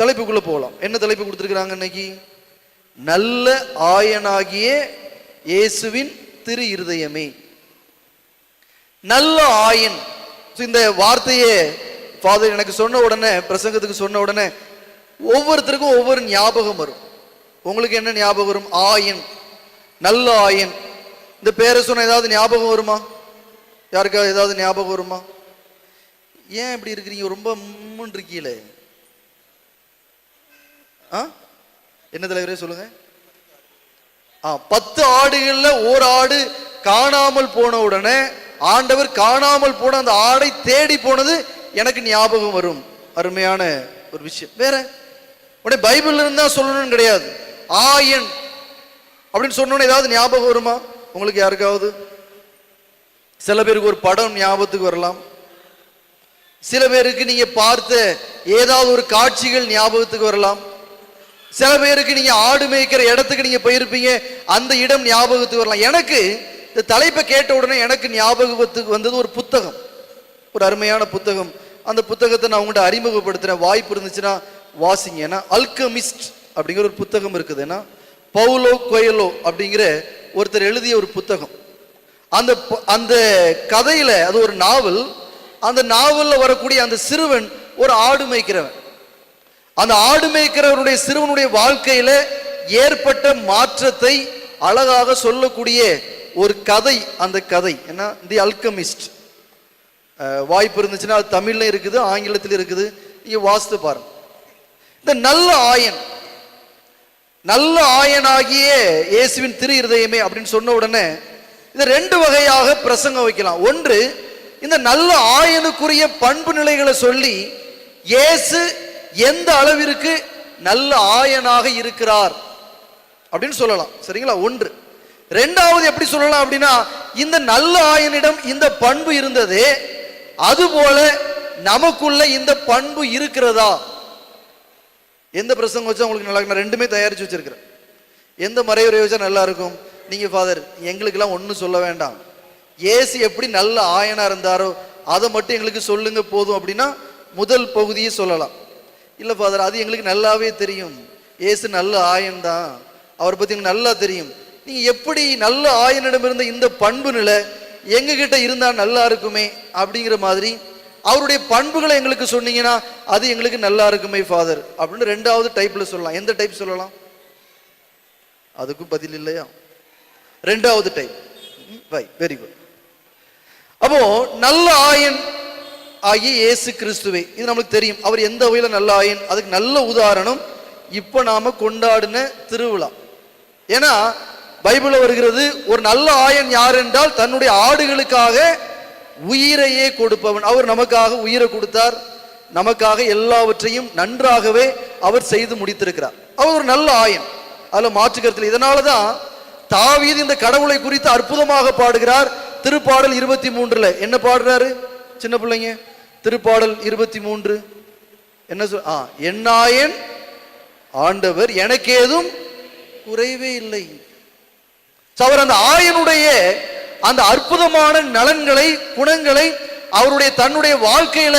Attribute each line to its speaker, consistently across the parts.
Speaker 1: தலைப்புக்குள்ள போகலாம் என்ன தலைப்பு கொடுத்துருக்குறாங்க இன்னைக்கு? நல்ல ஆயனாகிய இயேசுவின் திரு இருதயமே. நல்ல ஆயன். இந்த வார்த்தையே ஃபாதர் எனக்கு சொன்ன உடனே பிரசங்கத்துக்கு சொன்ன உடனே ஒவ்வொருத்தருக்கும் ஒவ்வொரு ஞாபகம் வரும். உங்களுக்கு என்ன ஞாபகம் வரும்? ஆயன். நல்ல ஆயன். இந்த பேரை சொன்ன ஏதாவது ஞாபகம் வருமா? யாருக்காவது ஏதாவது ஞாபகம் வருமா? ஏன் இப்படி இருக்கிறீங்க? ரொம்ப மும்முன்னு இருக்கீங்களே. ஆ? என்ன தலைவரே சொல்லுங்க? ஆ பத்து ஆடுகள்ல ஒரு ஆடு காணாமல் போன உடனே ஆண்டவர் காணாமல் போன அந்த ஆடை தேடி போனது எனக்கு ஞாபகம் வரும். அருமையான ஒரு விஷயம். வேற? உடனே பைபிள்ல இருந்தா சொல்லணும்னு கிடையாது. ஆயன் அப்படின்னு சொன்னோன்னே ஏதாவது ஞாபகம் வருமா? உங்களுக்கு யாருக்காவது? சில பேருக்கு ஒரு படம் ஞாபகத்துக்கு வரலாம். சில பேருக்கு நீங்க பார்த்த ஏதாவது ஒரு காட்சிகள் ஞாபகத்துக்கு வரலாம். சில பேருக்கு நீங்க ஆடு மேய்க்கிற இடத்துக்கு நீங்க போயிருப்பீங்க. அந்த இடம் ஞாபகத்துக்கு வரலாம். எனக்கு இந்த தலைப்பை கேட்ட உடனே எனக்கு ஞாபகத்துக்கு வந்தது ஒரு புத்தகம். ஒரு அருமையான புத்தகம். அந்த புத்தகத்தை நான் உங்கள்கிட்ட அறிமுகப்படுத்துறேன். வாய்ப்பு இருந்துச்சுன்னா வாசிங்க. ஏன்னா அல்கமிஸ்ட் அப்படிங்கிற ஒரு புத்தகம் இருக்குது. ஏன்னா பவுலோ கொயலோ அப்படிங்கிற ஒருத்தர் எழுதிய ஒரு புத்தகம். அந்த அந்த கதையில் அது ஒரு நாவல். அந்த நாவலில் வரக்கூடிய அந்த சிறுவன் ஒரு ஆடு மேய்க்கிறவன். அந்த ஆடு மேய்க்கிறவருடைய சிறுவனுடைய வாழ்க்கையில ஏற்பட்ட மாற்றத்தை அழகாக சொல்லக்கூடிய ஒரு கதை அந்த கதை. என்ன தி அல்கமிஸ்ட் வாய்ப்பு இருந்துச்சுன்னா அது தமிழ்லையும் இருக்குது ஆங்கிலத்தில் இருக்குது. நீங்கள் வாசித்து பாருங்க. இந்த நல்ல ஆயன் நல்ல ஆயனாகிய இயேசுவின் திரு இருதயமே அப்படின்னு சொன்ன உடனே இதை ரெண்டு வகையாக பிரசங்கம் வைக்கலாம். ஒன்று இந்த நல்ல ஆயனுக்குரிய பண்பு நிலைகளை சொல்லி இயேசு எந்த அளவிற்கு நல்ல ஆயனாக இருக்கிறார்? அப்படின்னு சொல்லலாம். சரிங்களா? ஒன்று. ரெண்டாவது எப்படி சொல்லலாம் அப்படின்னா இந்த நல்ல ஆயனிடம் இந்த பண்பு இருந்ததே அதுபோல நமக்குள்ள இந்த பண்பு இருக்கிறதா? எந்த பிரசங்கம் வச்சா உங்களுக்கு நல்லா இருக்கும்? நான் ரெண்டுமே தயாரிச்சு வச்சிருக்கிறேன். எந்த மறைவுரை வச்சா நல்லா இருக்கும்? நீங்க ஃபாதர் எங்களுக்கெல்லாம் ஒன்றும் சொல்ல வேண்டாம். ஏசி எப்படி நல்ல ஆயனா இருந்தாரோ அதை மட்டும் எங்களுக்கு சொல்லுங்க போதும் அப்படின்னா முதல் பகுதியை சொல்லலாம். இல்லை ஃபாதர் அது எங்களுக்கு நல்லாவே தெரியும். ஏசு நல்ல ஆயன்தான். அவரை பற்றி எங்களுக்கு நல்லா தெரியும். நீங்கள் எப்படி நல்ல ஆயனிடம் இருந்த இந்த பண்பு நிலை எங்ககிட்ட இருந்தால் நல்லா இருக்குமே அப்படிங்கிற மாதிரி அவருடைய பண்புகளை எங்களுக்கு சொன்னீங்கன்னா அது எங்களுக்கு நல்லா இருக்குமே ஃபாதர் அப்படின்னு ரெண்டாவது டைப்பில் சொல்லலாம். எந்த டைப் சொல்லலாம்? அதுக்கும் பதில் இல்லையா? ரெண்டாவது டைப் வை வெரி குட் அப்போ நல்ல ஆயன் ஆகிய இயேசு கிறிஸ்துவே. இது நமக்கு தெரியும். அவர் எந்த வகையில் நல்ல ஆயன்? அதுக்கு நல்ல உதாரணம் இப்போ நாம் கொண்டாடின திருவிழா. ஏன்னா பைபிளில் வருகிறது ஒரு நல்ல ஆயன் யார் என்றால் தன்னுடைய ஆடுகளுக்காக உயிரையே கொடுப்பவன். அவர் நமக்காக உயிரை கொடுத்தார். நமக்காக எல்லாவற்றையும் நன்றாகவே அவர் செய்து முடித்திருக்கிறார். அவர் ஒரு நல்ல ஆயன். அதில் மாற்றுக்கருத்தில் இதனால தான் தாவீது இந்த கடவுளை குறித்து அற்புதமாக பாடுகிறார். திருப்பாடல் இருபத்தி மூன்றில் என்ன பாடுறாரு? சின்ன பிள்ளைங்க. திருப்பாடல் இருபத்தி மூன்று. என்ன சொல் ஆ என்னாயன் ஆண்டவர் எனக்கு ஏதும் குறைவே இல்லை. அவர் அந்த ஆயனுடைய அந்த அற்புதமான நலன்களை குணங்களை அவருடைய தன்னுடைய வாழ்க்கையில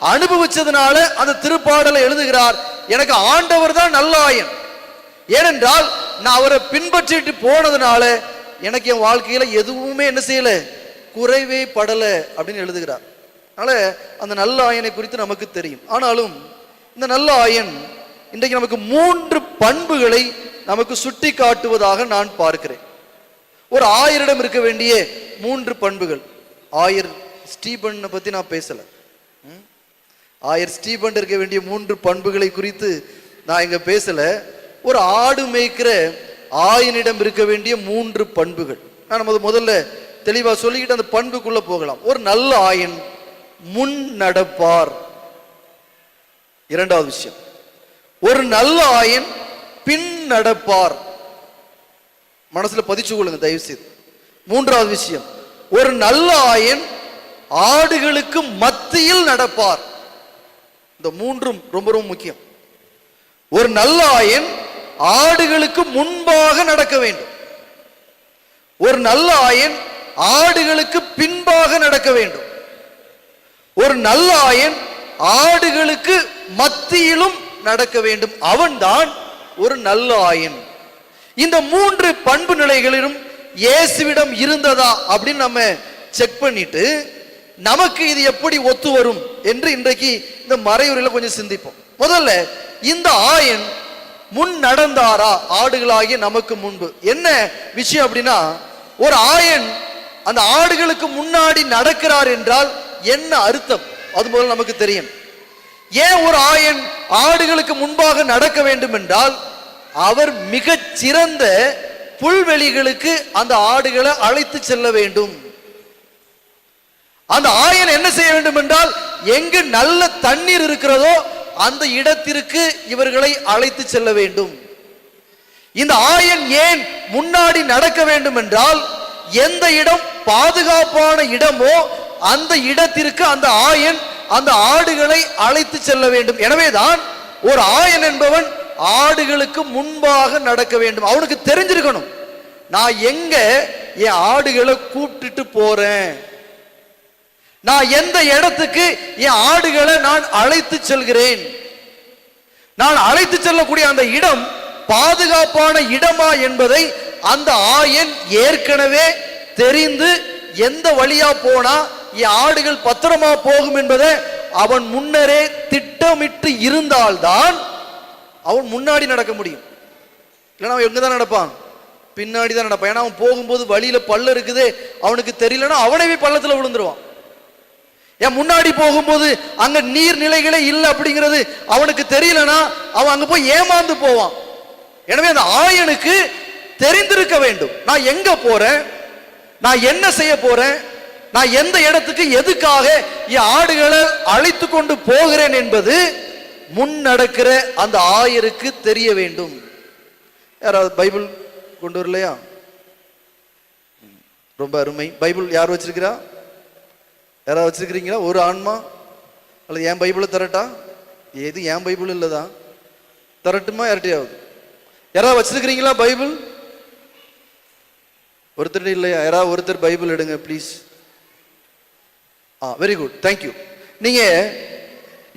Speaker 1: அனுபவிச்சதுனால அந்த திருப்பாடலை எழுதுகிறார். எனக்கு ஆண்டவர் தான் நல்ல ஆயன். ஏனென்றால் நான் அவரை பின்பற்றிட்டு போனதுனால எனக்கு என் வாழ்க்கையில எதுவுமே என்ன செய்யல? குறைவே படல அப்படின்னு எழுதுகிறார். அதனால் அந்த நல்ல ஆயனை குறித்து நமக்கு தெரியும். ஆனாலும் இந்த நல்ல ஆயன் இன்றைக்கு நமக்கு மூன்று பண்புகளை நமக்கு சுட்டி காட்டுவதாக நான் பார்க்கிறேன். ஒரு ஆயரிடம் இருக்க வேண்டிய மூன்று பண்புகள். ஆயர் ஸ்டீபனை பற்றி நான் பேசலை. ம்? ஆயர் ஸ்டீபன் இருக்க வேண்டிய மூன்று பண்புகளை குறித்து நான் இங்கே பேசலை. ஒரு ஆடு மேய்க்கிற ஆயனிடம் இருக்க வேண்டிய மூன்று பண்புகள். நான் நம்ம முதல்ல தெளிவாக சொல்லிக்கிட்டு அந்த பண்புக்குள்ளே போகலாம். ஒரு நல்ல ஆயன் முன் நடப்பார். இரண்டாவது விஷயம். ஒரு நல்ல ஆயன் பின் நடப்பார். மனசுல பதிச்சு கொள்ளுங்க தயவு செய்து மூன்றாவது விஷயம். ஒரு நல்ல ஆயன் ஆடுகளுக்கு மத்தியில் நடப்பார். இந்த மூன்றும் ரொம்ப ரொம்ப முக்கியம். ஒரு நல்ல ஆயன் ஆடுகளுக்கு முன்பாக நடக்க வேண்டும். ஒரு நல்ல ஆயன் ஆடுகளுக்கு பின்பாக நடக்க வேண்டும். ஒரு நல்ல ஆயன் ஆடுகளுக்கு மத்தியிலும் நடக்க வேண்டும். அவன்தான் ஒரு நல்ல ஆயன். இந்த மூன்று பண்பு நிலைகளிலும் இயேசுவிடம் இருந்ததா அப்படின்னு நம்ம செக் பண்ணிட்டு நமக்கு இது எப்படி ஒத்து வரும் என்று இன்றைக்கு இந்த மறையூரில் கொஞ்சம் சிந்திப்போம். முதல்ல இந்த ஆயன் முன் நடந்தாரா? ஆடுகளாகிய நமக்கு முன்பு. என்ன விஷயம் அப்படின்னா ஒரு ஆயன் அந்த ஆடுகளுக்கு முன்னாடி நடக்கிறார் என்றால் என்ன அர்த்தம்? அது முதல்ல நமக்கு தெரியும். ஏன் ஒரு ஆயன் ஆடுகளுக்கு முன்பாக நடக்க வேண்டும் என்றால் அவர் மிகச் சிறந்த புல்வெளிகளுக்கு அந்த ஆடுகளை அழைத்து செல்ல வேண்டும். அந்த ஆயன் என்ன செய்ய வேண்டும் என்றால் எங்கு நல்ல தண்ணீர் இருக்கிறதோ அந்த இடத்திற்கு இவர்களை அழைத்து செல்ல வேண்டும். இந்த ஆயன் ஏன் முன்னாடி நடக்க வேண்டும் என்றால் எந்த இடம் பாதுகாப்பான இடமோ அந்த இடத்திற்கு அந்த ஆயன் அந்த ஆடுகளை அழைத்து செல்ல வேண்டும். எனவேதான் ஒரு ஆயன் என்பவன் ஆடுகளுக்கு முன்பாக நடக்க வேண்டும். அவனுக்கு தெரிஞ்சிருக்கணும். நான் எங்க என் ஆடுகளை கூப்பிட்டுட்டு போறேன்? நான் எந்த இடத்துக்கு என் ஆடுகளை நான் அழைத்து செல்கிறேன்? நான் அழைத்து செல்லக்கூடிய அந்த இடம் பாதுகாப்பான இடமா என்பதை அந்த ஆயன் ஏற்கனவே தெரிந்து எந்த வழியா போனா ஆடுகள் பத்திரமா போகும் என்பதை அவன் முன்னரே திட்டமிட்டு இருந்தால்தான் அவன் முன்னாடி நடக்க முடியும். இல்லைன்னா அவன் எங்க தான் நடப்பான்? பின்னாடி தான் நடப்பான். ஏன்னா அவன் போகும்போது வழியில பள்ளம் இருக்குது அவனுக்கு தெரியலன்னா அவனவே பள்ளத்தில் விழுந்துருவான். ஏன் முன்னாடி போகும்போது அங்க நீர் நிலைகளே இல்லை அப்படிங்கிறது அவனுக்கு தெரியலனா அவன் அங்க போய் ஏமாந்து போவான். எனவே அந்த ஆயனுக்கு தெரிந்திருக்க வேண்டும். நான் எங்க போறேன்? நான் என்ன செய்ய போறேன்? நான் எந்த இடத்துக்கு எதுக்காக என் ஆடுகளை அழைத்து கொண்டு போகிறேன் என்பது முன் நடக்கிற அந்த ஆயருக்கு தெரிய வேண்டும். யாராவது பைபிள் கொண்டு வரலையா? ரொம்ப அருமை. பைபிள் யார் வச்சிருக்கிறா? யாராவது வச்சிருக்கிறீங்களா? ஒரு ஆன்மா? அல்லது என் பைபிளை தரட்டா? எது என் பைபிள் இல்லைதான் தரட்டுமா? யார்கிட்டயாவது? யாராவது வச்சிருக்கிறீங்களா பைபிள்? ஒருத்தர் இல்லையா? யாராவது ஒருத்தர் பைபிள் எடுங்க please ah very good thank you நீங்க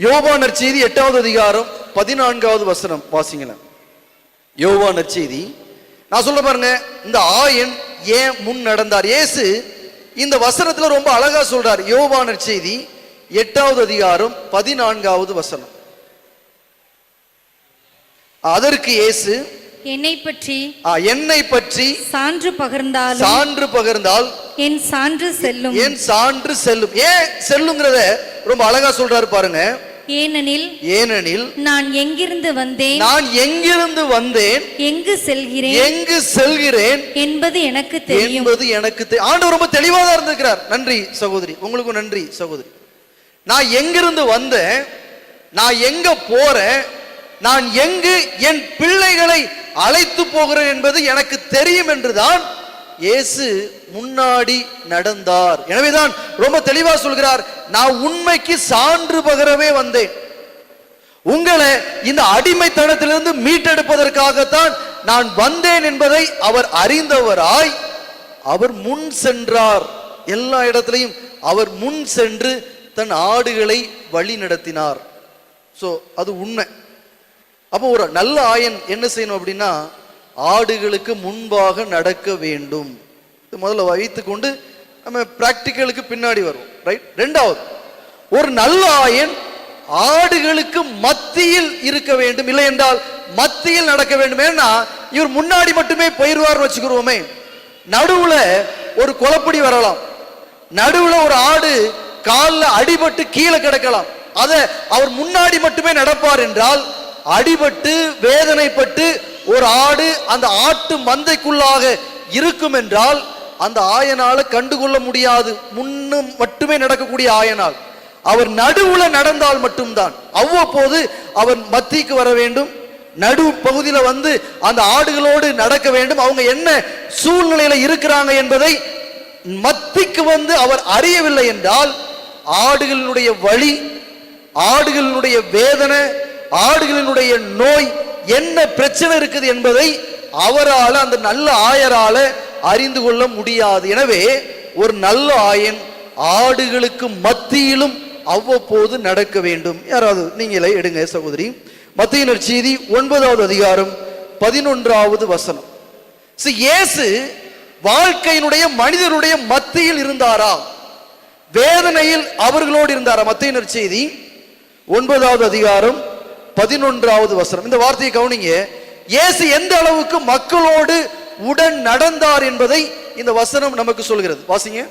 Speaker 1: யோவா நற்செய்தி எட்டாவது அதிகாரம் பதினான்காவது வசனம் வாசிங்களேன். யோவா நற்செய்தி நான் சொல்ல பாருங்க இந்த ஆயன் ஏன் முன் நடந்தார்? ஏசு இந்த வசனத்துல ரொம்ப அழகா சொல்றார். யோவா நற்செய்தி எட்டாவது அதிகாரம் பதினான்காவது வசனம். அதற்கு இயேசு
Speaker 2: என்னை பற்றி
Speaker 1: ஆ, என்னை பற்றி
Speaker 2: சான்று பகர்ந்தாலும்
Speaker 1: சான்று பகிர்ந்தால்
Speaker 2: என் சான்று செல்லும்.
Speaker 1: ஏன் சான்று செல்லும். ஏன் செல்லுங்கிறத ரொம்ப அழகா சொல்றாரு பாருங்க.
Speaker 2: ஏனெனில்
Speaker 1: ஏனெனில்
Speaker 2: நான் எங்கிருந்து வந்தேன்?
Speaker 1: நான் எங்கிருந்து வந்தேன்?
Speaker 2: எங்கு செல்கிறேன்?
Speaker 1: எங்கு செல்கிறேன்?
Speaker 2: என்பது எனக்கு தெரியும்.
Speaker 1: என்பது எனக்கு ஆண்டவர் ரொம்ப தெளிவாக தான் இருந்திருக்கிறார். நன்றி சகோதரி. உங்களுக்கும் நன்றி சகோதரி. நான் எங்கிருந்து வந்தேன்? நான் எங்க போறேன்? நான் எங்கு என் பிள்ளைகளை அழைத்து போகிறேன் என்பது எனக்கு தெரியும் என்றுதான் இயேசு முன்னாடி நடந்தார். எனவேதான் ரொம்ப தெளிவா சொல்கிறார் நான் உண்மைக்கு சான்று பகரவே வந்தேன். உங்களை இந்த அடிமைத்தனத்திலிருந்து மீட்டெடுப்பதற்காகத்தான் நான் வந்தேன் என்பதை அவர் அறிந்தவராய் அவர் முன் சென்றார். எல்லா இடத்திலையும் அவர் முன் சென்று தன் ஆடுகளை வழி நடத்தினார் ஸோ அது உண்மை. அப்போ ஒரு நல்ல ஆயன் என்ன செய்யணும் அப்படின்னா ஆடுகளுக்கு முன்பாக நடக்க வேண்டும். இது முதல்ல வைத்துக்கொண்டு நம்ம பிராக்டிக்கலுக்கு பின்னாடி வருவோம் ரைட் ரெண்டாவது ஒரு நல்ல ஆயன் ஆடுகளுக்கு மத்தியில் இருக்க வேண்டும். இல்லை என்றால் மத்தியில் நடக்க வேண்டும். ஏன்னா இவர் முன்னாடி மட்டுமே போயிடுவார்னு வச்சுக்கிறோமே. நடுவுல ஒரு குளப்படி வரலாம். நடுவுல ஒரு ஆடு காலில் அடிபட்டு கீழே கிடக்கலாம். அதை அவர் முன்னாடி மட்டுமே நடப்பார் என்றால் அடிபட்டு வேதனைப்பட்டு ஒரு ஆடு அந்த ஆட்டு மந்தைக்குள்ளாக இருக்கும் என்றால் அந்த ஆயனால கண்டுகொள்ள முடியாது. முன்னும் மட்டுமே நடக்கக்கூடிய ஆயனால். அவர் நடுவுல நடந்தால் மட்டும்தான். அவ்வப்போது அவர் மத்திக்கு வர வேண்டும். நடு பகுதியில் வந்து அந்த ஆடுகளோடு நடக்க வேண்டும். அவங்க என்ன சூழ்நிலையில இருக்கிறாங்க என்பதை மத்திக்கு வந்து அவர் அறியவில்லை என்றால் ஆடுகளினுடைய வழி ஆடுகளினுடைய வேதனை ஆடுகளினுடைய நோய் என்ன பிரச்சனை இருக்குது என்பதை அவரால் அந்த நல்ல ஆயரால அறிந்து கொள்ள முடியாது. எனவே ஒரு நல்ல ஆயன் ஆடுகளுக்கு மத்தியிலும் அவ்வப்போது நடக்க வேண்டும். யாராவது நீங்களே எடுங்க சகோதரி. மத்தியினர் செய்தி ஒன்பதாவது அதிகாரம் பதினொன்றாவது வசனம். இயேசு வாழ்க்கையினுடைய மனிதனுடைய மத்தியில் இருந்தாரா? வேதனையில் அவர்களோடு இருந்தாரா? மத்தியினர் செய்தி ஒன்பதாவது அதிகாரம் பதினொன்றாவது வசனம். இந்த வார்த்தையை கவனிங்க. இயேசு எந்த அளவுக்கு மக்களோடு உடன் நடந்தார் என்பதை இந்த வசனம் நமக்கு சொல்கிறது. வாசிங்க.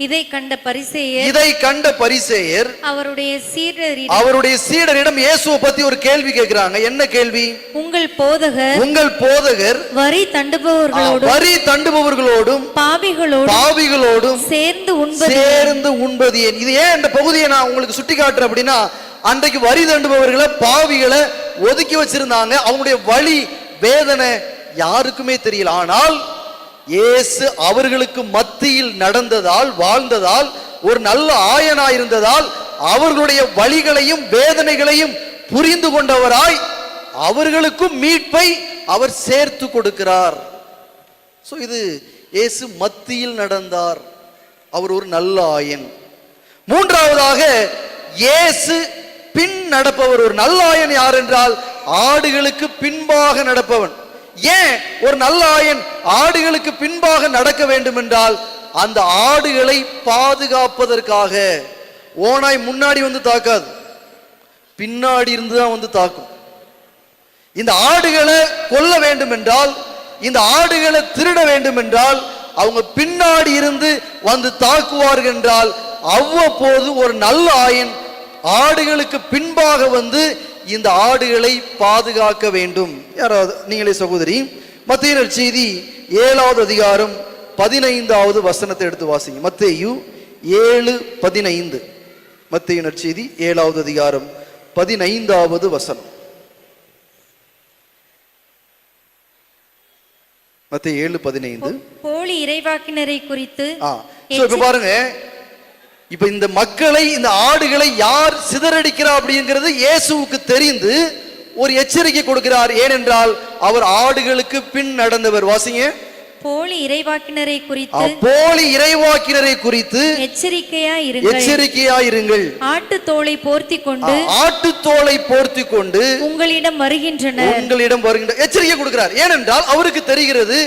Speaker 2: இதை கண்ட பரிசேயர்
Speaker 1: இதை கண்ட பரிசேயர்
Speaker 2: அவருடைய சீடரிடம்
Speaker 1: அவருடைய சீடரிடம் இயேசுவை பத்தி ஒரு கேள்வி கேட்கிறாங்க. என்ன கேள்வி?
Speaker 2: உங்கள் போதகர்
Speaker 1: உங்கள் போதகர்
Speaker 2: வரி தண்டுபவர்களோடும்
Speaker 1: வரி தண்டுபவர்களோடும்
Speaker 2: பாவிகளோடும்
Speaker 1: பாவிகளோடும்
Speaker 2: சேர்ந்து உண்பது
Speaker 1: சேர்ந்து உண்பது ஏன்? இது ஏன் இந்த பகுதியை நான் உங்களுக்கு சுட்டி காட்டுறேன் அப்படின்னா அன்றைக்கு வரி தண்டுபவர்களை பாவிகளை ஒதுக்கி வச்சிருந்தாங்க. அவங்களுடைய வழி வேதனை யாருக்குமே தெரியல. ஆனால் இயேசு அவர்களுக்கு மத்தியில் நடந்ததால் வாழ்ந்ததால் ஒரு நல்ல ஆயனா இருந்ததால் அவர்களுடைய வழிகளையும் வேதனைகளையும் புரிந்து கொண்டவராய் அவர்களுக்கும் மீட்பை அவர் சேர்த்து கொடுக்கிறார். ஸோ இது இயேசு மத்தியில் நடந்தார். அவர் ஒரு நல்ல ஆயன். மூன்றாவதாக இயேசு பின் நடப்பவர் ஒரு நல்ல ஆயன் யார் என்றால் ஆடுகளுக்கு பின்பாக நடப்பவன். ஏன் ஒரு நல்ல ஆயன் ஆடுகளுக்கு பின்பாக நடக்க வேண்டும் என்றால் அந்த ஆடுகளை பாதுகாப்பதற்காக. ஓனாய் முன்னாடி வந்து தாக்காது. பின்னாடி இருந்து தான் வந்து தாக்கும். இந்த ஆடுகளை கொல்ல வேண்டும் என்றால் இந்த ஆடுகளை திருட வேண்டும் என்றால் அவங்க பின்னாடி இருந்து வந்து தாக்குவார்கள் என்றால் அவ்வப்போது ஒரு நல்ல ஆயன் ஆடுகளுக்கு பின்பாக வந்து இந்த ஆடுகளை பாதுகாக்க வேண்டும். யாராவது நீங்களே சகோதரி மத்திய செய்தி ஏழாவது அதிகாரம் பதினைந்தாவது வசனத்தை எடுத்து வாசிங்க. மத்தேயு ஏழு பதினைந்து. மத்திய நற்செய்தி ஏழாவது அதிகாரம் பதினைந்தாவது வசனம். மத்திய ஏழு பதினைந்து.
Speaker 2: போலி இறைவாக்கினரை குறித்து
Speaker 1: பாருங்க இப்ப இந்த மக்களை இந்த ஆடுகளை யார் சிதறடிக்கிறா அப்படிங்கிறது இயேசுவுக்கு தெரிந்து ஒரு எச்சரிக்கை கொடுக்கிறார். ஏனென்றால் அவர் ஆடுகளுக்கு பின் நடந்தவர். வாசிங்க.
Speaker 2: போலி இறைவாக்கினரை குறித்து
Speaker 1: போலி இறைவாக்கினரை குறித்து
Speaker 2: எச்சரிக்கையா இருங்கள்.
Speaker 1: எச்சரிக்கையாயிருங்கள்
Speaker 2: ஆட்டு தோலை போர்த்தி கொண்டு
Speaker 1: ஆட்டுத்தோலை போர்த்தி கொண்டு
Speaker 2: உங்களிடம் வருகின்றனர்.
Speaker 1: உங்களிடம் வருகின்ற எச்சரிக்கை கொடுக்கிறார். ஏனென்றால் அவருக்கு தெரிகிறது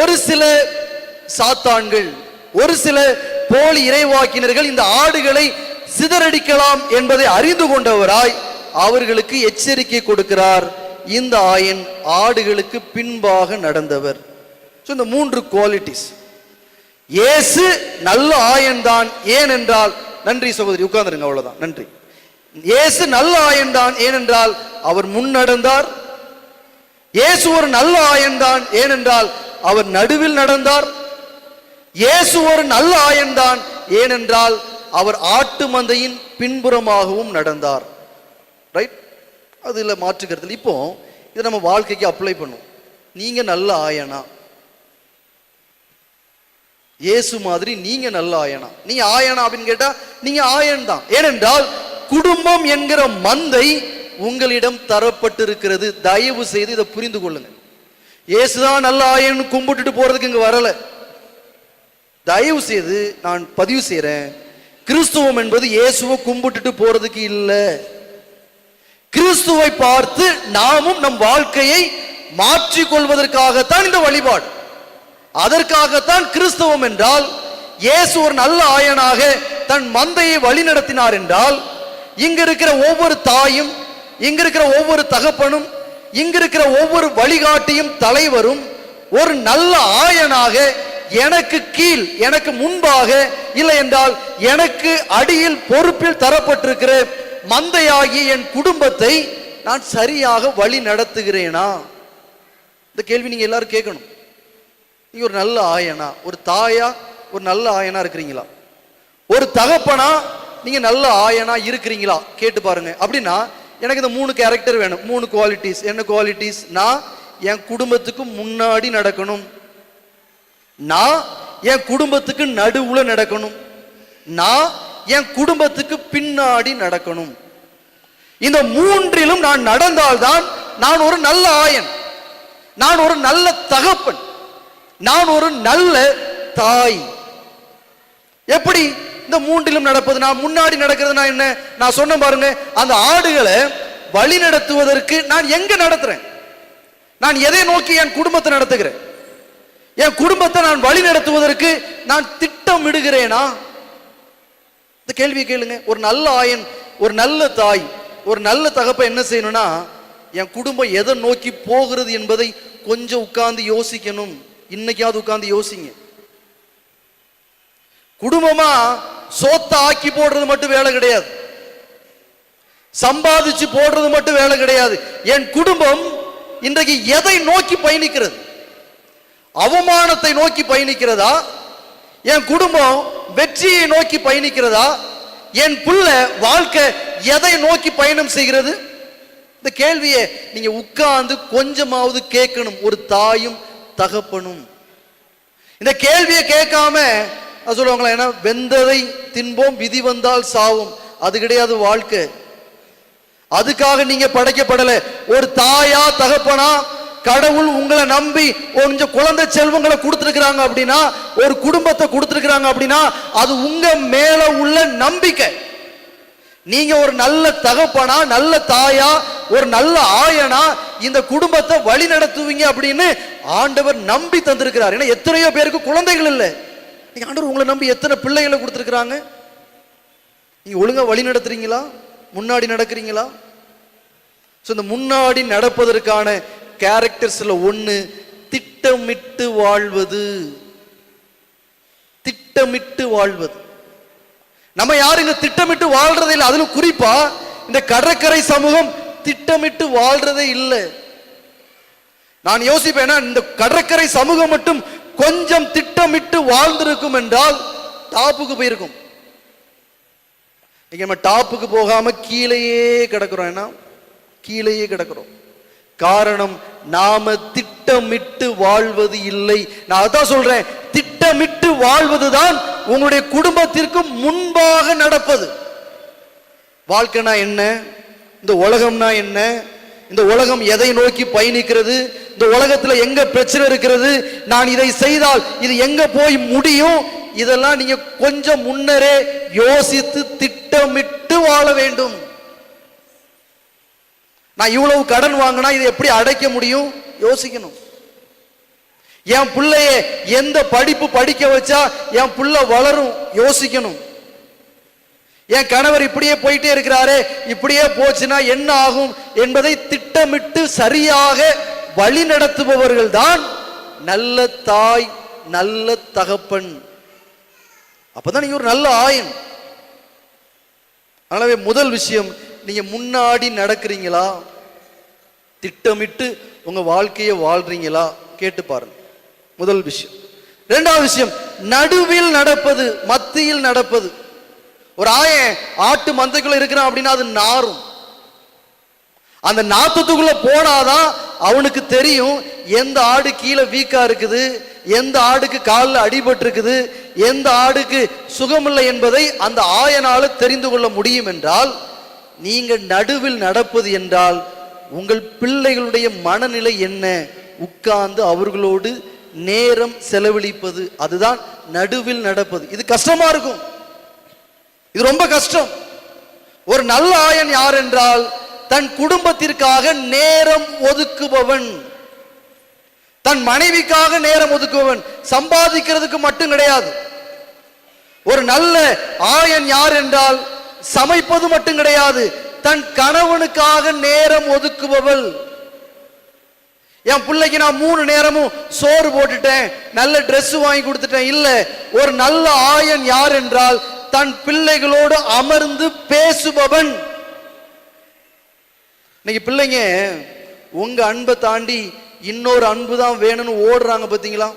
Speaker 1: ஒரு சில சாத்தான்கள் ஒரு சில போலி இறைவாக்கினர்கள் இந்த ஆடுகளை சிதறடிக்கலாம் என்பதை அறிந்து கொண்டவராய் அவர்களுக்கு எச்சரிக்கை கொடுக்கிறார். இந்த ஆயன் ஆடுகளுக்கு பின்பாக நடந்தவர். ஸோ இந்த மூன்று குவாலிட்டிஸ் இயேசு நல்ல ஆயன்தான். ஏனென்றால் நன்றி சகோதரி உட்கார்ந்துருங்க அவ்வளவுதான். நன்றி. இயேசு நல்ல ஆயன்தான். ஏனென்றால் அவர் முன் நடந்தார் இயேசு ஒரு நல்ல ஆயன்தான். ஏனென்றால் அவர் நடுவில் நடந்தார். இயேசு ஒரு நல்ல ஆயன்தான். ஏனென்றால் அவர் ஆட்டு மந்தையின் பின்புறமாகவும் நடந்தார். ரைட் அதுல மாற்றுக்கிறது இப்போ இதை நம்ம வாழ்க்கைக்கு அப்ளை பண்ணும் நீங்க நல்ல ஆயனா? இயேசு மாதிரி நீங்க நல்ல ஆயனா? நீங்க ஆயனா அப்படின்னு கேட்டா நீங்க ஆயன் தான் ஏனென்றால் குடும்பம் என்கிற மந்தை உங்களிடம் தரப்பட்டிருக்கிறது. தயவு செய்து இதை புரிந்து கொள்ளுங்க. இயேசுதான் நல்ல ஆயன் கும்பிட்டுட்டு போறதுக்கு இங்க வரல. தயவு செய்து நான் பதிவு செய்யறேன் கிறிஸ்துவம் என்பது இயேசுவை கும்பிட்டுட்டு போறதுக்கு இல்லை. கிறிஸ்துவை பார்த்து நாமும் நம் வாழ்க்கையை மாற்றிக்கொள்வதற்காகத்தான் இந்த வழிபாடு. அதற்காகத்தான் கிறிஸ்தவம் என்றால் இயேசு ஒரு நல்ல ஆயனாக தன் மந்தையை வழிநடத்தினார் என்றால் இங்க இருக்கிற ஒவ்வொரு தாயும் இங்க இருக்கிற ஒவ்வொரு தகப்பனும் இங்க இருக்கிற ஒவ்வொரு வழிகாட்டியும் தலைவரும் ஒரு நல்ல ஆயனாக எனக்கு கீழ் எனக்கு முன்பாக இல்லை என்றால் எனக்கு அடியில் பொறுப்பில் தரப்பட்டிருக்கிற மந்தையாகி என் குடும்பத்தை நான் சரியாக வழி நடத்துகிறேனா? இந்த கேள்வி நீங்க எல்லாரும் கேட்கணும். நீங்க ஒரு நல்ல ஆயனா? ஒரு தாயா ஒரு நல்ல ஆயனா இருக்கிறீங்களா? ஒரு தகப்பனா நீங்க நல்ல ஆயனா இருக்கிறீங்களா? கேட்டு பாருங்க. அப்படின்னா எனக்கு இந்த மூணு கேரக்டர் வேணும். மூணு குவாலிட்டிஸ் என்ன குவாலிட்டிஸ் நான் என் குடும்பத்துக்கு முன்னாடி நடக்கணும். நான் என் குடும்பத்துக்கு நடுவுல நடக்கணும். நான் என் குடும்பத்துக்கு பின்னாடி நடக்கணும். இந்த மூன்றிலும் நான் நடந்தால்தான் நான் ஒரு நல்ல ஆயன். நான் ஒரு நல்ல தகப்பன். நான் ஒரு நல்ல தாய். எப்படி இந்த மூன்றிலும் நடப்பது? நான் முன்னாடி நடக்கிறது நான் என்ன? நான் சொன்ன பாருங்க அந்த ஆடுகளை வழி நடத்துவதற்கு நான் எங்க நடத்துறேன்? நான் எதை நோக்கி என் குடும்பத்தை நடத்துகிறேன்? என் குடும்பத்தை நான் வழி நடத்துவதற்கு நான் திட்டமிடுகிறேனா? இந்த கேள்வியை கேளுங்க. ஒரு நல்ல ஆயன் ஒரு நல்ல தாய் ஒரு நல்ல தகப்ப என்ன செய்யணும்னா என் குடும்பம் எதை நோக்கி போகிறது என்பதை கொஞ்சம் உட்கார்ந்து யோசிக்கணும். இன்னைக்காவது உட்கார்ந்து யோசிங்க. குடும்பமா சோத்த ஆக்கி போடுறது மட்டும் வேலை கிடையாது. சம்பாதிச்சு போடுறது மட்டும் வேலை கிடையாது. என் குடும்பம் இன்றைக்கு எதை நோக்கி பயணிக்கிறது? அவமானத்தை நோக்கி பயணிக்கிறதா? என் குடும்பம் வெற்றியை நோக்கி பயணிக்கிறதா? என் புள்ள வாழ்க்கை எதை நோக்கி பயணம் செய்கிறது? இந்த கேள்வியை நீங்க உட்கார்ந்து கொஞ்சமாவது கேட்கணும். ஒரு தாயும் தகப்பனும். இந்த கேள்வியை கேட்காம அது சொல்லுவாங்களா ஏன்னா வெந்ததை தின்போம் விதி வந்தால் சாவும். அது கிடையாது வாழ்க்கை. அதுக்காக நீங்க படைக்கப்படல. ஒரு தாயா தகப்பனா கடவுள் உங்களை நம்பி கொஞ்சம் குழந்தை செல்வங்களை கொடுத்துருக்குறாங்க அப்படின்னா ஒரு குடும்பத்தை கொடுத்துருக்குறாங்க அப்படின்னா அது உங்க மேல உள்ள நம்பிக்கை. நீங்க ஒரு நல்ல தகப்பனா நல்ல தாயா ஒரு நல்ல ஆயனா இந்த குடும்பத்தை வழி நடத்துவீங்க அப்படின்னு ஆண்டவர் நம்பி தந்திருக்கிறார். ஏன்னா எத்தனையோ பேருக்கு குழந்தைகள் இல்லை. நீங்க ஆண்டவர் உங்களை நம்பி எத்தனை பிள்ளைகளை கொடுத்துருக்குறாங்க? நீங்க ஒழுங்கா வழி நடத்துறீங்களா? முன்னாடி நடக்கிறீங்களா? ஸோ இந்த முன்னாடி நடப்பதற்கான கேரக்டர்ஸ்ல ஒண்ணு திட்டமிட்டு வாழ்வது. திட்டமிட்டு வாழ்வது. நம்ம யாரும் இங்க திட்டமிட்டு வாழ்றதே இல்லை. அதிலும் குறிப்பா இந்த கடற்கரை சமூகம் திட்டமிட்டு வாழ்றதே இல்லை. நான் யோசிப்பேன் இந்த கடற்கரை சமூகம் மட்டும் கொஞ்சம் திட்டமிட்டு வாழ்ந்திருக்கும் என்றால் டாப்புக்கு போயிருக்கும். இங்க நம்ம டாப்புக்கு போகாம கீழேயே கிடக்குறோம். என்ன கீழேயே கிடக்குறோம். காரணம் நாம திட்டமிட்டு வாழ்வது இல்லை. நான் அதான் சொல்றேன் திட்டமிட்டு வாழ்வதுதான் உங்களுடைய குடும்பத்திற்கு முன்பாக நடப்பது. வாழ்க்கைனா என்ன? இந்த உலகம்னா என்ன? இந்த உலகம் எதை நோக்கி பயணிக்கிறது? இந்த உலகத்துல எங்க பிரச்சனை இருக்கிறது? நான் இதை செய்தால் இது எங்க போய் முடியும்? இதெல்லாம் நீங்க கொஞ்சம் முன்னரே யோசித்து திட்டமிட்டு வாழ வேண்டும். நான் இவ்வளவு கடன் வாங்கினா இதை எப்படி அடைக்க முடியும்? யோசிக்கணும். என் பிள்ளைய எந்த படிப்பு படிக்க வச்சா என் பிள்ளை வளரும்? யோசிக்கணும். என் கணவர் இப்படியே போயிட்டே இருக்கிறாரே இப்படியே போச்சுன்னா என்ன ஆகும் என்பதை திட்டமிட்டு சரியாக வழி நடத்துபவர்கள் தான் நல்ல தாய் நல்ல தகப்பன். அப்பதான் நீங்க ஒரு நல்ல ஆயன். அதனால முதல் விஷயம் நீங்க முன்னாடி நடக்கிறீங்களா? திட்டமிட்டு உங்கள் வாழ்க்கையை வாழ்றீங்களா? கேட்டு பாருங்க. முதல் விஷயம். ரெண்டாவது விஷயம் நடுவில் நடப்பது மத்தியில் நடப்பது. ஒரு ஆயன் ஆட்டு மந்தைக்குள்ள இருக்கிறான் அப்படின்னா அது நாரும். அந்த நாத்தத்துக்குள்ள போனாதான் அவனுக்கு தெரியும் எந்த ஆடு கீழே வீக்கா இருக்குது எந்த ஆடுக்கு காலில் அடிபட்டு இருக்குது எந்த ஆடுக்கு சுகமில்லை என்பதை அந்த ஆயனால தெரிந்து கொள்ள முடியும் என்றால் நீங்கள் நடுவில் நடப்பது என்றால் உங்கள் பிள்ளைகளுடைய மனநிலை என்ன? உட்கார்ந்து அவர்களோடு நேரம் செலவழிப்பது அதுதான் நடுவில் நடப்பது. இது கஷ்டமா இருக்கும். இது ரொம்ப கஷ்டம். ஒரு நல்ல ஆயன் யார் என்றால் தன் குடும்பத்திற்காக நேரம் ஒதுக்குபவன். தன் மனைவிக்காக நேரம் ஒதுக்குபவன். சம்பாதிக்கிறதுக்கு மட்டும் கிடையாது. ஒரு நல்ல ஆயன் யார் என்றால் சமைப்பது மட்டும் கிடையாது. தன் கணவனுக்காக நேரம் ஒதுக்குபவள். என் பிள்ளைக்கு நான் மூணு நேரமும் சோறு போட்டுட்டேன் நல்ல ட்ரெஸ் வாங்கி கொடுத்துட்டேன். இல்ல ஒரு நல்ல ஆயன் யார் என்றால் தன் பிள்ளைகளோடு அமர்ந்து பேசுபவன். இன்னைக்கு பிள்ளைங்க உங்க அன்பை தாண்டி இன்னொரு அன்பு தான் வேணும்னு ஓடுறாங்க பார்த்தீங்களா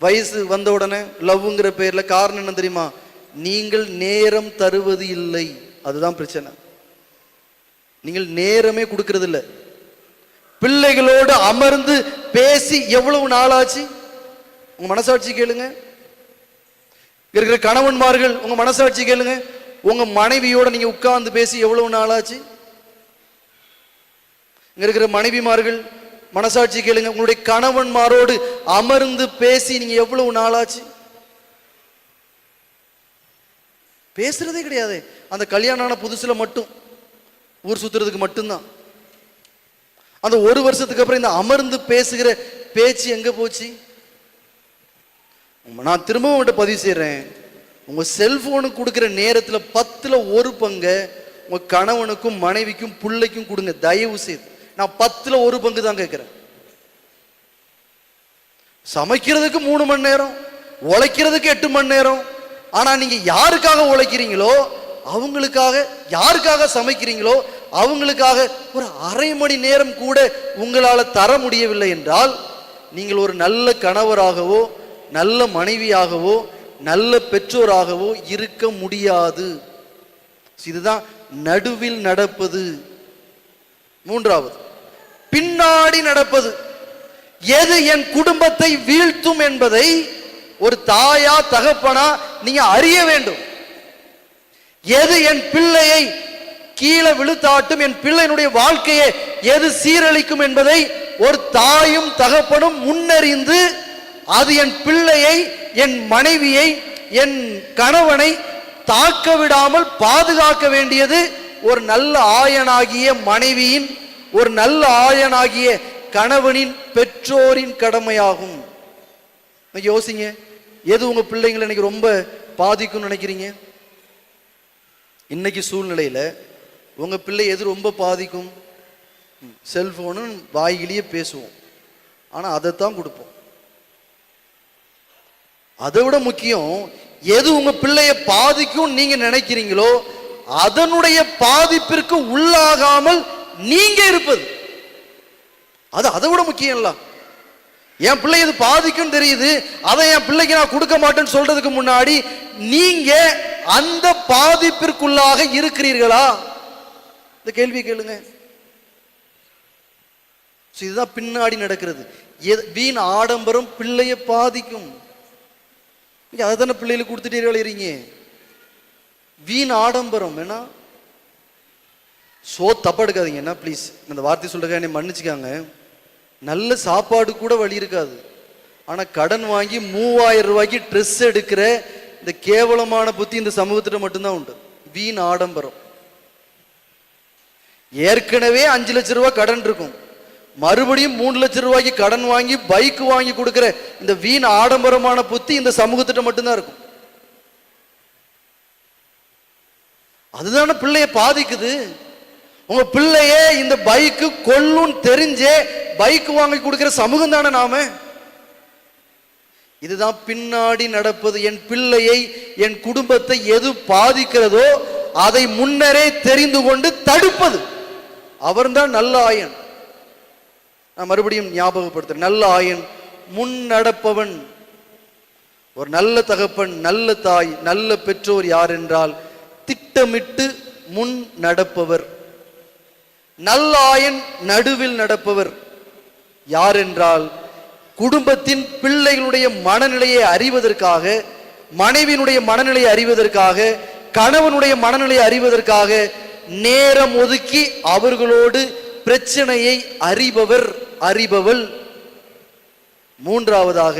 Speaker 1: வயசு வந்த உடனே லவ்ங்கிற பேர்ல காரணம் என்ன தெரியுமா? நீங்கள் நேரம் தருவது இல்லை. அதுதான் பிரச்சனை. நீங்கள் நேரமே கொடுக்கறது இல்லை பிள்ளைகளோடு அமர்ந்து பேசி எவ்வளவு நாளாச்சு? உங்க மனசாட்சி கேளுங்க. இருக்கிற கணவன்மார்கள் உங்க மனசாட்சி கேளுங்க. உங்க மனைவியோட நீங்க உட்கார்ந்து பேசி எவ்வளவு நாளாச்சு? இங்க இருக்கிற மனைவிமார்கள் மனசாட்சி கேளுங்க. உங்களுடைய கணவன்மாரோடு அமர்ந்து பேசி நீங்க எவ்வளவு நாளாச்சு? பேசுறதே கிடையாது. அந்த கல்யாணம் ஆன புதுசில் மட்டும் ஊர் சுற்றுறதுக்கு மட்டும்தான். அந்த ஒரு வருஷத்துக்கு அப்புறம் இந்த அமர்ந்து பேசுகிற பேச்சு எங்க போச்சு? நான் திரும்பவும் உங்கள்கிட்ட பதிவு செய்கிறேன் உங்கள் செல்ஃபோனுக்கு கொடுக்குற நேரத்தில் பத்தில் ஒரு பங்கை உங்கள் கணவனுக்கும் மனைவிக்கும் பிள்ளைக்கும் கொடுங்க தயவு செய்து. நான் பத்தில் ஒரு பங்கு தான் கேட்குறேன். சமைக்கிறதுக்கு மூணு மணி நேரம் உழைக்கிறதுக்கு எட்டு மணி நேரம். ஆனால் நீங்கள் யாருக்காக உழைக்கிறீங்களோ அவங்களுக்காக யாருக்காக சமைக்கிறீங்களோ அவங்களுக்காக ஒரு அரை மணி நேரம் கூட உங்களால் தர முடியவில்லை என்றால் நீங்கள் ஒரு நல்ல கணவராகவோ நல்ல மனைவியாகவோ நல்ல பெற்றோராகவோ இருக்க முடியாது. இதுதான் நடுவில் நடப்பது. மூன்றாவது பின்னாடி நடப்பது. எது என் குடும்பத்தை வீழ்த்தும் என்பதை ஒரு தாயா தகப்பனா நீங்க அறிய வேண்டும். எது என் பிள்ளையை கீழே விழுத்தாட்டும் என் பிள்ளையினுடைய வாழ்க்கையை எது சீரழிக்கும் என்பதை ஒரு தாயும் தகப்பனும் முன்னறிந்து அது என் பிள்ளையை என் மனைவியை என் கணவனை தாக்க விடாமல் பாதுகாக்க வேண்டியது ஒரு நல்ல ஆயனாகிய மனைவியின் ஒரு நல்ல ஆயனாகிய கணவனின் பெற்றோரின் கடமையாகும். யோசிங்க எது உங்க பிள்ளைங்களை இன்னைக்கு ரொம்ப பாதிக்கும்னு நினைக்கிறீங்க? இன்னைக்கு சூழ்நிலையில் உங்கள் பிள்ளை எது ரொம்ப பாதிக்கும்? செல்ஃபோனு வாயிலேயே பேசுவோம். ஆனால் அதைத்தான் கொடுப்போம். அதை விட முக்கியம் எது உங்கள் பிள்ளைய பாதிக்கும் நீங்கள் நினைக்கிறீங்களோ அதனுடைய பாதிப்பிற்கு உள்ளாகாமல் நீங்க இருப்பது. அது அதை விட முக்கியம்ல என் பிள்ளை இது பாதிக்கும் தெரியுது அதை என் பிள்ளைக்கு நான் கொடுக்க மாட்டேன்னு சொல்றதுக்கு முன்னாடி நீங்க அந்த பாதிப்பிற்குள்ளாக இருக்கிறீர்களா? இந்த கேள்வி கேளுங்க. இதுதான் பின்னாடி நடக்கிறது. வீண் ஆடம்பரம் பிள்ளைய பாதிக்கும். நீங்க அதை தானே பிள்ளைகளுக்கு கொடுத்துட்டே விளையிறீங்க வீண் ஆடம்பரம் ஏன்னா சோ தப்பா எடுக்காதீங்க. என்ன ப்ளீஸ் இந்த வார்த்தை சொல்றதுக்காக என்னை மன்னிச்சுக்காங்க. நல்ல சாப்பாடு கூட வழி இருக்காது. ஆனா கடன் வாங்கி மூவாயிரம் ரூபாய்க்கு ட்ரெஸ் எடுக்கிற இந்த கேவலமான புத்தி இந்த சமூகத்திட்ட மட்டும்தான் உண்டு. வீண் ஆடம்பரம். ஏற்கனவே அஞ்சு லட்சம் ரூபாய் கடன் இருக்கும். மறுபடியும் மூணு லட்சம் ரூபாய்க்கு கடன் வாங்கி பைக் வாங்கி கொடுக்கிற இந்த வீண் ஆடம்பரமான புத்தி இந்த சமூகத்திட்ட மட்டும்தான் இருக்கும். அதுதானே பிள்ளைய பாதிக்குது. உங்க பிள்ளையே இந்த பைக்கு கொல்லும் தெரிஞ்சே பைக் வாங்கி கொடுக்கிற சமூகம் தானே நாம? இதுதான் பின்னாடி நடப்பது. என் பிள்ளையை என் குடும்பத்தை எது பாதிக்கிறதோ அதை முன்னரே தெரிந்து கொண்டு தடுப்பது. அவர்தான் நல்ல ஆயன். நான் மறுபடியும் ஞாபகப்படுத்துறேன். நல்ல ஆயன் முன் நடப்பவன். ஒரு நல்ல தகப்பன் நல்ல தாய் நல்ல பெற்றோர் யார் என்றால் திட்டமிட்டு முன் நடப்பவர். நல்ல ஆயன் நடுவில் நடப்பவர். யார் என்றால் குடும்பத்தின் பிள்ளைகளுடைய மனநிலையை அறிவதற்காக மனைவியினுடைய மனநிலையை அறிவதற்காக கணவனுடைய மனநிலையை அறிவதற்காக நேரம் ஒதுக்கி அவர்களோடு பிரச்சனையை அறிபவர் அறிபவள். மூன்றாவதாக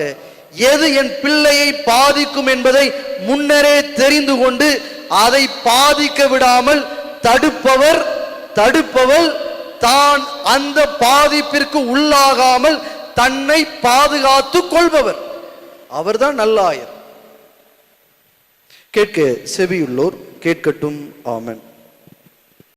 Speaker 1: எது என் பிள்ளையை பாதிக்கும் என்பதை முன்னரே தெரிந்து கொண்டு அதை பாதிக்க விடாமல் தடுப்பவர் தடுப்பவள் தான் அந்த பாதிப்பிற்கு உள்ளாகாமல் தன்னை பாதுகாத்து கொள்பவர். அவர்தான் நல்லாயர். கேட்க செவியுள்ளோர் கேட்கட்டும் ஆமன்.